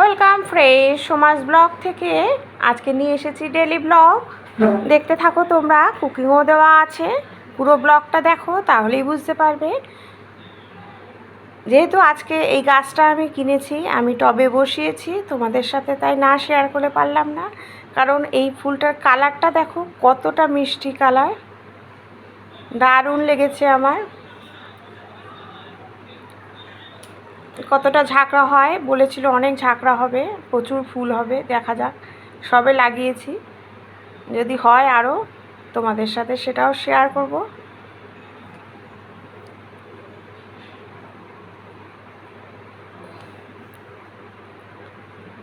Welcome fresh সমাজ blog থেকে আজকে নিয়ে এসেছি ডেলি ব্লগ। দেখতে থাকো তোমরা, কুকিংও দেওয়া আছে। পুরো ব্লগটা দেখো, তাহলেই বুঝতে পারবে। যেহেতু আজকে এই গাছটা আমি কিনেছি, আমি টবে বসিয়েছি, তোমাদের সাথে তাই না শেয়ার করে পারলাম না। কারণ এই ফুলটার কালারটা দেখো, কতটা মিষ্টি কালার দারুণ লেগেছে আমার। কতটা ঝাঁকড়া হয় বলেছিল, অনেক ঝাঁকড়া হবে, প্রচুর ফুল হবে, দেখা যাক। সবে লাগিয়েছি। যদি হয় আরও তোমাদের সাথে সেটাও শেয়ার করব।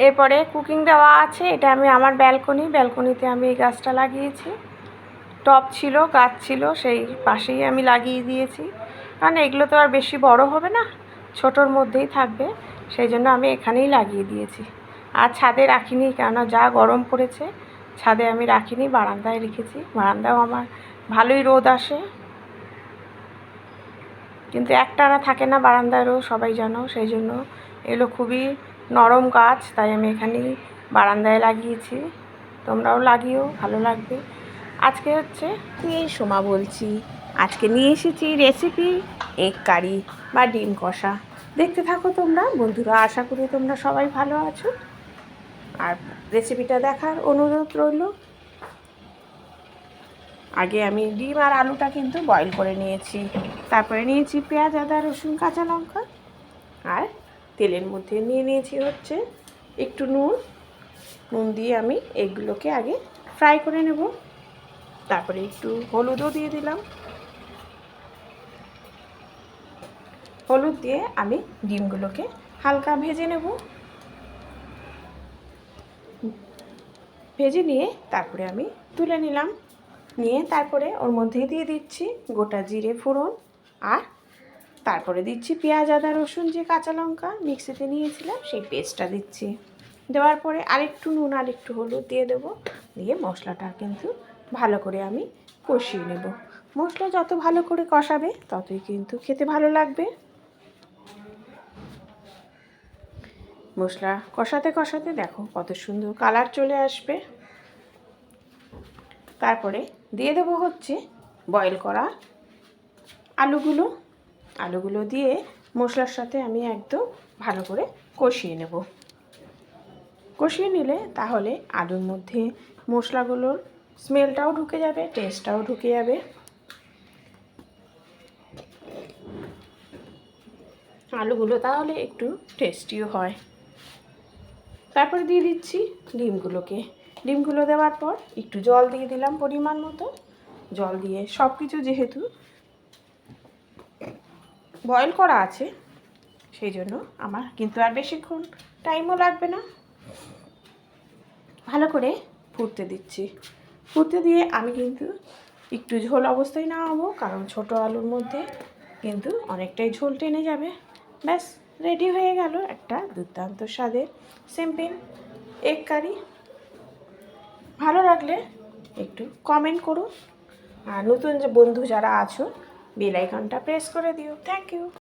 এরপরে কুকিং দেওয়া আছে, এটা আমি আমার ব্যালকনি ব্যালকনিতে আমি এই গাছটা লাগিয়েছি। টব ছিল, গাছ ছিল, সেই পাশেই আমি লাগিয়ে দিয়েছি। কারণ এগুলো তো আর বেশি বড় হবে না। ছোটোর মধ্যেই থাকবে, সেই জন্য আমি এখানেই লাগিয়ে দিয়েছি। আর ছাদে রাখিনি, কেননা যা গরম পড়েছে, ছাদে আমি রাখিনি, বারান্দায় রেখেছি। বারান্দাও আমার ভালোই রোদ আসে। কিন্তু একটানা থাকে না বারান্দারও, সবাই জানো, সেই জন্য এগুলো খুবই নরম গাছ, তাই আমি এখানেই বারান্দায় লাগিয়েছি। তোমরাও লাগিও, ভালো লাগবে। আজকে হচ্ছে এই সোমা বলছি। আজকে নিয়ে এসেছি রেসিপি এগ কারি বা ডিম কষা। দেখতে থাকো তোমরা, বন্ধুরা, আশা করি তোমরা সবাই ভালো আছো। আর রেসিপিটা দেখার অনুরোধ রইল। আগে আমি ডিম আর আলুটা কিন্তু বয়েল করে নিয়েছি। তারপরে নিয়েছি পেঁয়াজ, আদা, রসুন, কাঁচা লঙ্কা। আর তেলের মধ্যে নিয়ে নিয়েছি হচ্ছে একটু নুন। নুন দিয়ে আমি এগুলোকে আগে ফ্রাই করে নেব। তারপরে একটু হলুদও দিয়ে দিলাম। হলুদ দিয়ে আমি ডিমগুলোকে হালকা ভেজে নেব। ভেজে নিয়ে তারপরে আমি তুলে নিলাম। নিয়ে তারপরে ওর মধ্যে দিয়ে দিচ্ছি গোটা জিরে ফোড়ন আর তারপরে দিচ্ছি পেঁয়াজ, আদা, রসুন, যে কাঁচা লঙ্কা মিক্সিতে নিয়েছিলাম সেই পেস্টটা দিচ্ছি। দেওয়ার পরে আরেকটু নুন আর একটু হলুদ দিয়ে দেবো। দিয়ে মশলাটা কিন্তু ভালো করে আমি কষিয়ে নেব। মশলা যত ভালো করে কষাবে ততই কিন্তু খেতে ভালো লাগবে। মশলা কষাতে কষাতে দেখো কত সুন্দর কালার চলে আসবে। তারপরে দিয়ে দেবো হচ্ছে বয়েল করা আলুগুলো। আলুগুলো দিয়ে মশলার সাথে আমি একদম ভালো করে কষিয়ে নেব। কষিয়ে নিলে তাহলে আলুর মধ্যে মশলাগুলোর স্মেলটাও ঢুকে যাবে টেস্টটাও ঢুকে যাবে। আলুগুলো তাহলে একটু টেস্টিও হয়। তারপরে দিয়ে দিচ্ছি ডিমগুলোকে। ডিমগুলো দেওয়ার পর একটু জল দিয়ে দিলাম পরিমাণ মতো। জল দিয়ে সব কিছু যেহেতু বয়েল করা আছে, সেই জন্য আমার কিন্তু আর বেশিক্ষণ টাইমও লাগবে না। ভালো করে ফুটতে দিচ্ছি। ফুটতে দিয়ে আমি কিন্তু একটু ঝোল অবস্থায় নামাবো, কারণ ছোট আলুর মধ্যে কিন্তু অনেকটাই ঝোল টেনে যাবে। ব্যাস। রেডি হয়ে গেল একটা দুর্দান্ত স্বাদের সিম্পিল এগ কারি। ভালো লাগলে একটু কমেন্ট করুন আর নতুন যে বন্ধু যারা আছো বেল আইকনটা প্রেস করে দিও। Thank you